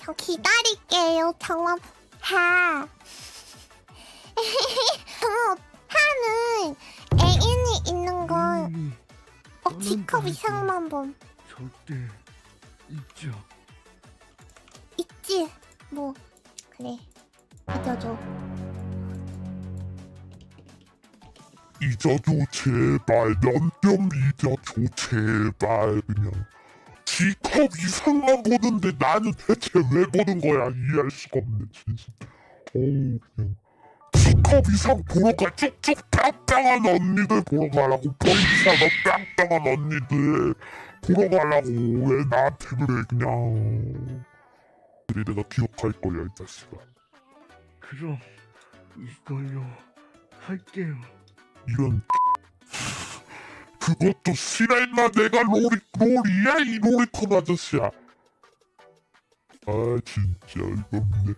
저 기다릴게요. 정말 하. 저 하는 애인이 있는 건 언니 어, D컵 이상만 봄. 절대 잊지 않- 있지? 뭐 그래 믿어줘. 잊어줘 제발 넌 좀 잊어줘 제발 그냥 D컵 이상만 보는데 나는 대체 왜 보는 거야? 이해할 수가 없네 진짜. 어우 그냥. D컵 이상 보러 가 쭉쭉 빵빵한 언니들 보러 가라고 보이사가 빵빵한 언니들 보러 가라고. 왜 나한테 그래 그냥. 그래 내가 기억할 거야 이 자식아. 그럼 이걸로 할게요. 이런 그것도 실화인마 내가 로리 로리야 이 로리콘 아저씨야 아 진짜 이건데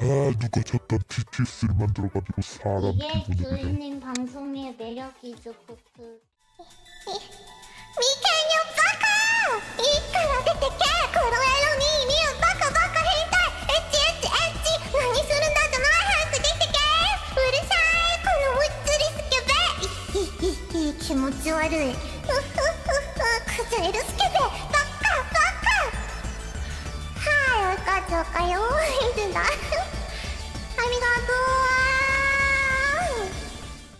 아 누가 저딴 TTS를 만들어가지고 사람 이게 기분을 그냥 주인님 방송의 매력이죠, 코크. 미카니 地悪い。うっうっうゃでバッカバカはいおかずおかよいる